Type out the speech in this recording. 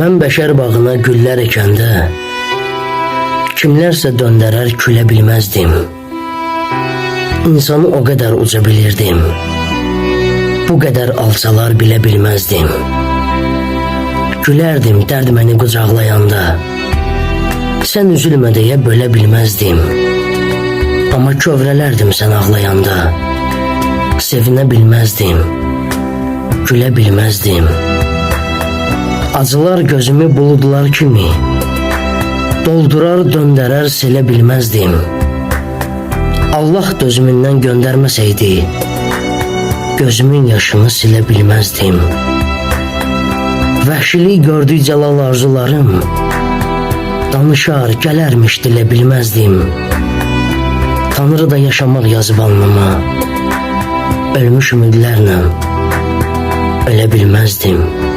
Mən bəşər bağına güllər ekəndə kimlərsə döndərər külə bilməzdim. İnsanı o qədər uca bilirdim. Bu qədər alçalar bilə bilməzdim. Gülərdim dərd məni qucaqlayanda. Sən üzülmə deyə bölə bilməzdim. Amma kövrələrdim sən ağlayanda. Sevinə bilməzdim. Gülə bilməzdim. Acılar gözümü buludlar kimi. Doldurar döndərər silə bilməzdim. Allah dözümündən göndərməsəydi Gözümün yaşını silə bilməzdim. Vəhşilik gördük cəlal arzularım Danışar, gələrmiş dilə bilməzdim. Tanrı da yaşamaq yazıb alnıma Ölmüş ümidlərlə Ölə bilməzdim